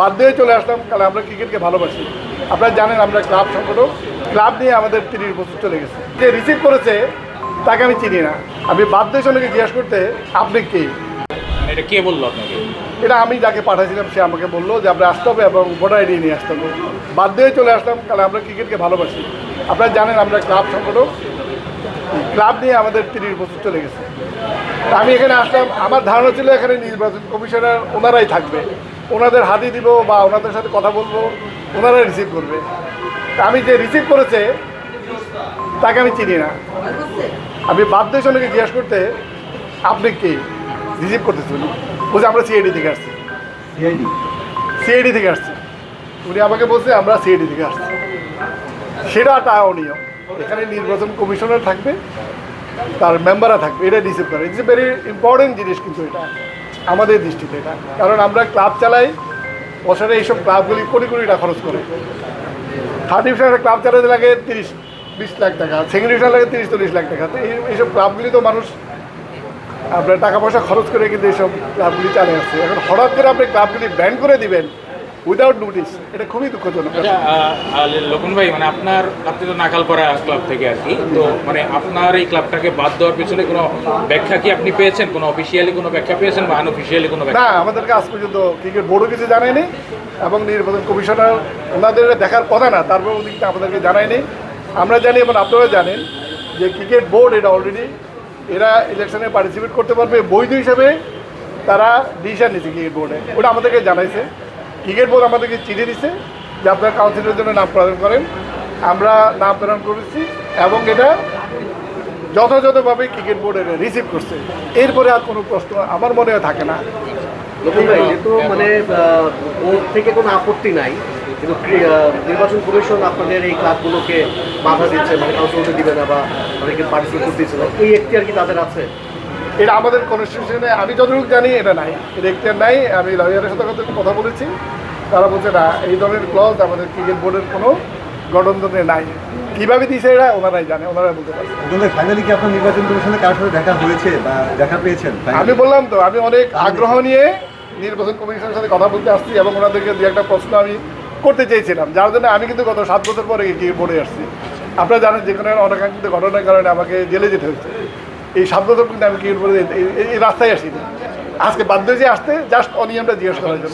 বাধ্য দিয়ে চলে আসলাম কারণ আমরা ক্রিকেটকে ভালোবাসি। আপনারা জানেন আমরা ক্লাব সংগঠক ক্লাব নিয়ে আমাদের তিরিশ বছর চলে গেছে। যে রিসিভ করেছে তাকে আমি চিনি না। আমি বাধ্য হয়ে সঙ্গে জিজ্ঞাসা করতে আপনি কে? এটা কে বলল আপনাকে? এটা আমি যাকে পাঠাইছিলাম সে আমাকে বলল যে আমরা আসতে হবে এবং ভোটার আইডি নিয়ে আসতে হবে। বাধ্য হয়ে চলে আসলাম কারণ আমরা ক্রিকেটকে ভালোবাসি। আপনারা জানেন আমরা ক্লাব সংগঠক ক্লাব নিয়ে আমাদের তিরিশ বছর চলে গেছে। তা আমি এখানে আসলাম। আমার ধারণা ছিল এখানে নির্বাচন কমিশনার ওনারাই থাকবে। ওনাদের হাতে দিব বা ওনাদের সাথে কথা বলব ওনারাই রিসিভ করবে। আমি যে রিসিভ করেছে তাকে আমি চিনি না। আমি বাধ্য সঙ্গে জিজ্ঞাসা করতে আপনি কে? রিসিভ করতেছেন বলছে আমরা সিআইডি থেকে আসছি। সিআইডি সিআইডি থেকে আসছি। উনি আমাকে বলছে আমরা সিআইডি থেকে আসছি। সেটা একটা অনিয়ম এখানে নির্বাচন কমিশনার থাকবে তার মেম্বাররা থাকবে। এটা রিসিভ করে। ইটস এ ভেরি ইম্পর্টেন্ট জিনিস কিন্তু এটা। আমাদের দৃষ্টিতে এটা। কারণ আমরা ক্লাব চালাই, বছরে এইসব ক্লাবগুলি কোটি কোটি টাকা খরচ করে। থার্ড ডিভিশনের ক্লাব চালাতে লাগে তিরিশ, বিশ লাখ টাকা। সেকেন্ড ডিভিশন লাগে তিরিশ, চল্লিশ লাখ টাকা। তো এই- এইসব ক্লাবগুলি তো মানুষ আপনার টাকা পয়সা খরচ করে কিন্তু এইসব ক্লাবগুলি চালিয়ে আসছে। এখন হঠাৎ করে আপনি ক্লাবগুলি ব্যান করে দিবেন উইদাউট নোটিস এটা খুবই দুঃখজনক আচ্ছা লোকন ভাই মানে আপনার আপনি তো নাকালপাড়া ক্লাব থেকে আর কি তো মানে আপনার এই ক্লাবটাকে বাদ দেওয়ার পিছনে কোনো ব্যাখ্যা কি আপনি পেয়েছেন? কোনো অফিসিয়ালি কোনো ব্যাখ্যা পেয়েছেন বা আনঅফিসিয়ালি কোনো না আমাদেরকে আজ পর্যন্ত ক্রিকেট বোর্ডও কিছু জানায়নি এবং নির্বাচন কমিশনার ওনাদের দেখার কথা না তারপর ওদিকটা আমাদেরকে জানায়নি। আমরা জানি এবং আপনারা জানেন যে ক্রিকেট বোর্ড এটা অলরেডি এরা ইলেকশনে পার্টিসিপেট করতে পারবে বৈধ হিসাবে তারা ডিসিশন নিচ্ছে ক্রিকেট বোর্ডে ওটা আমাদেরকে জানাইছে। ক্রিকেট বোর্ড আমাদেরকে চিঠি দিছে যে আপনারা কাউন্সিলের জন্য নাম প্রদান করেন। আমরা নাম প্রেরণ করেছি এবং এটা যথাযথভাবে ক্রিকেট বোর্ড রিসিভ করছে। এরপরে আর কোনো প্রশ্ন আমার মনে থাকে না। যেহেতু মানে বোর্ড থেকে কোনো আপত্তি নাই। কিন্তু নির্বাচন কমিশন আপনাদের এই ক্লাবগুলোকে বাধা দিচ্ছে মানে কাউকে দিবে না বা অনেকে পার্টিসিপেট করতেছে এই এখতিয়ার কি তাদের আছে? এটা আমাদের কনস্টিটিউশনে আমি যতটুকু জানি এটা নাই। এটা নাই। আমি লয়ারের সাথে কথা- কথা বলেছি। তারা বলছে না এই ধরনের ক্লজ আমাদের ক্রিকেট বোর্ডের কোনো গঠনতন্ত্রে নাই। কীভাবে দিয়েছে এরা ওনারাই জানে ওনারাই বলতে পারে ফাইনালি কি আপনার নির্বাচন কমিশনের কারোর সাথে দেখা হয়েছে বা দেখা পেয়েছেন? আমি বললাম তো আমি অনেক আগ্রহ নিয়ে নির্বাচন কমিশনের সাথে কথা বলতে আসছি এবং ওনাদেরকে দু একটা প্রশ্ন আমি করতে চেয়েছিলাম যার জন্য আমি কিন্তু গত সাত বছর পরে গিয়ে বোর্ডে আসছি। আপনারা জানেন যে কোনো অনাকাঙ্ক্ষিত ঘটনার কারণে আমাকে জেলে যেতে হয়েছে। এই সাত কিন্তু আমি কি বলে, এই- রাস্তায় আসিনি আজকে বাধ্য যে আসতে জাস্ট অনিয়মটা জিজ্ঞেস করার জন্য।